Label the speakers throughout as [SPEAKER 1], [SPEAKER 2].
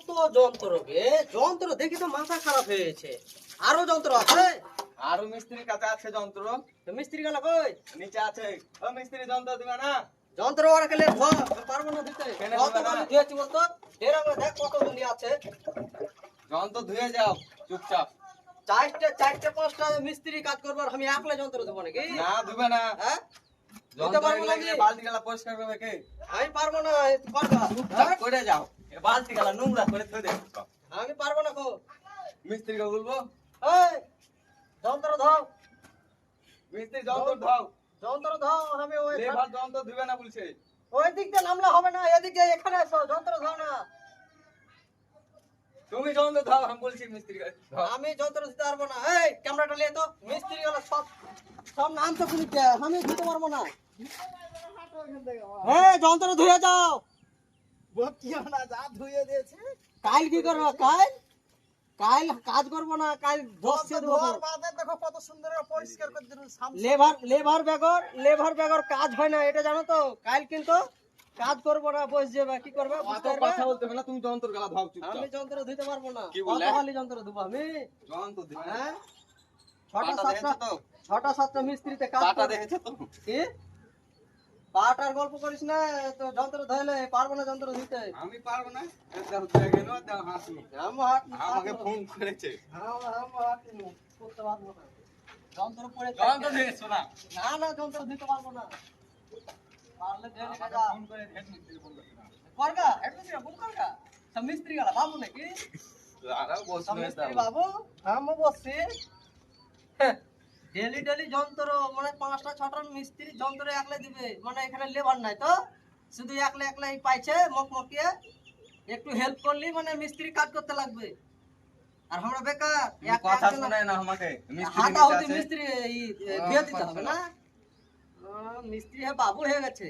[SPEAKER 1] কত যন্ত্র বে? যন্ত্র দেখি তো মাথা খারাপ হয়েছে আরও যন্ত্র আছে?
[SPEAKER 2] আরও মিস্ত্রির কাছে আছে যন্ত্র।
[SPEAKER 1] মিস্ত্রি গেল কই?
[SPEAKER 2] নিচে আছে। ও মিস্ত্রি যন্ত্র দিবে না?
[SPEAKER 1] যন্ত্র ওরা খেলে পারব না দিতে। কত? করে দিয়েছি বলতো দেখ কত গুলি আছে।
[SPEAKER 2] যন্ত্র ধুয়ে যাও চুপচাপ।
[SPEAKER 1] চারটে চারটে পাঁচটা মিস্ত্রি কাজ করবার আমি একলা যন্ত্র দেবো নাকি?
[SPEAKER 2] না ধুবে না।
[SPEAKER 1] হ্যাঁ?
[SPEAKER 2] যন্ত্র
[SPEAKER 1] পারব না আমি?
[SPEAKER 2] বালতি গেলা পরিষ্কার করবে কে?
[SPEAKER 1] আমি পারব না এই পারবা
[SPEAKER 2] চুপচাপ
[SPEAKER 1] হ্যাঁ?
[SPEAKER 2] করে যাও। বালতি গেলা নোংরা করে থৈ দে।
[SPEAKER 1] আমি পারব না কো
[SPEAKER 2] মিস্ত্রিকে বলব
[SPEAKER 1] এই যন্ত্র দাও
[SPEAKER 2] মিস্ত্রি যন্ত্র ধাও
[SPEAKER 1] যন্ত্র দাও আমি ওই
[SPEAKER 2] লেবার যন্ত্র ধুবে না বলছে।
[SPEAKER 1] ওই দিক দিয়ে নামলে হবে না এদিক দিয়ে এখানে এসো যন্ত্র দাও না।
[SPEAKER 2] তুমি যন্ত্র ধাও আমি বলছি মিস্ত্রিকে। ধাও।
[SPEAKER 1] আমি যন্ত্র দিতে পারব না। এই ক্যামেরাটা নিয়ে তো মিস্ত্রি গুলো সব সব নাম তো শুনি আমি দিতে পারব না। হ্যাঁ যন্ত্র ধুয়ে যাও। কাল কি করব? কাল? কাল কাজ করব না কাল বসছে দেবো লেবার লেবার বেগর লেবার বেগর কাজ হয় না এটা জানো তো? কাল কিন্তু কাজ করব না বসে যাবে কি করবে? বুঝতে পারবে?
[SPEAKER 2] কথা বলতে না তুমি যন্ত্র গেলা ধাও চুপচাপ
[SPEAKER 1] আমি যন্ত্র দিতে পারব না।
[SPEAKER 2] কি
[SPEAKER 1] খালি যন্ত্র দেবো আমি।
[SPEAKER 2] যন্ত্র দিবে
[SPEAKER 1] হ্যাঁ? ছটা সাতটা ছটা সাতটা মিস্ত্রিতে কাজ করে-
[SPEAKER 2] দেখেছ তো?
[SPEAKER 1] কি? পাটার গল্প করিস না তো যন্ত্র ধরলে পারব না যন্ত্র দিতে
[SPEAKER 2] আমি পারব না গেল
[SPEAKER 1] হাত
[SPEAKER 2] আমাকে ফোন করেছে।
[SPEAKER 1] করতে পারব না। যন্ত্র পড়ে
[SPEAKER 2] যন্ত্র দিয়েছ না
[SPEAKER 1] না না যন্ত্র দিতে পারব না। পারলে
[SPEAKER 2] ফোন করে হেড মিস্ত্রি ফোন
[SPEAKER 1] করগা? করগা? গেলা বাবু নাকি?
[SPEAKER 2] আরে
[SPEAKER 1] সব
[SPEAKER 2] বসবে
[SPEAKER 1] মিস্ত্রি বাবু? আমি বসছি। ডেলি ডেলি যন্ত্র মানে পাঁচটা ছটা মিস্ত্রি যন্ত্র একলে দিবে মানে এখানে লেবার নাই তো। শুধু একলা একলাই পাইছে মকমকিয়ে একটু হেল্প করলি মানে মিস্ত্রি কাজ করতে লাগবে। আর আমরা বেকার
[SPEAKER 2] কথা শোনায় না আমাকে মিস্ত্রি
[SPEAKER 1] হাতা হতে মিস্ত্রি এই দিতে হবে না? মিস্ত্রি হ্যাঁ বাবু হয়ে গেছে।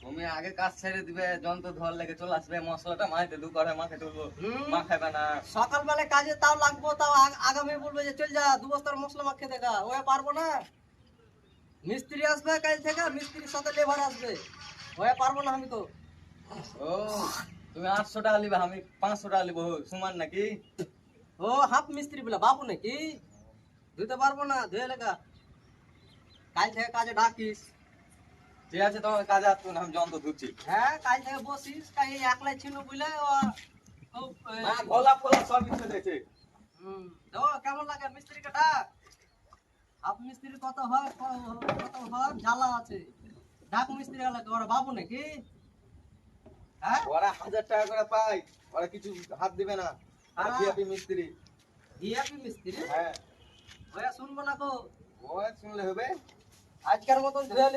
[SPEAKER 2] তুমি আগে কাজ ছেড়ে দিবে যন্ত্র ধর লেগে চলে আসবে মশলাটা মাইতে দু করে মাখে তুলবো
[SPEAKER 1] হুম।
[SPEAKER 2] মা খাবে না।
[SPEAKER 1] সকালবেলা কাজে তাও লাগবো তাও আগামী বলবে যে চল যা দু বস্তার মশলা মাখে দেখা ওয়ে পারব না। মিস্ত্রি আসবে কাল থেকে মিস্ত্রির সাথে লেবার আসবে ওয়ে পারব না আমি তো।
[SPEAKER 2] ও তুমি আটশো টাকা নিবে আমি পাঁচশো টাকা নিবো সমান নাকি?
[SPEAKER 1] ও হাফ মিস্ত্রি বলে বাবু নাকি? ধুতে পারব না ধুয়ে লেখা কাল থেকে কাজে ডাকিস।
[SPEAKER 2] ঠিক আছে তোমার কাজে আসতো না আমি যন্ত্র ধুচ্ছি
[SPEAKER 1] হ্যাঁ কাল থেকে বসিস কাল একলাই ছিল বুঝলে ও
[SPEAKER 2] না গোলাপ সব দিয়েছে
[SPEAKER 1] হুম, তো কেমন লাগে মিস্ত্রিকে ডাক আপ মিস্ত্রি কত হয় কত হয় জ্বালা আছে। ডাক মিস্ত্রি গেলে ওরা বাবু নাকি? হ্যাঁ?
[SPEAKER 2] ওরা হাজার টাকা করে পাই ওরা কিছু হাত দিবে না। আর
[SPEAKER 1] হ্যাঁ।
[SPEAKER 2] মিস্ত্রি।
[SPEAKER 1] ভিআইপি মিস্ত্রি?
[SPEAKER 2] হ্যাঁ।
[SPEAKER 1] ওরা শুনব না কো
[SPEAKER 2] ও শুনলে হবে।
[SPEAKER 1] আজকের মতন ধুয়ে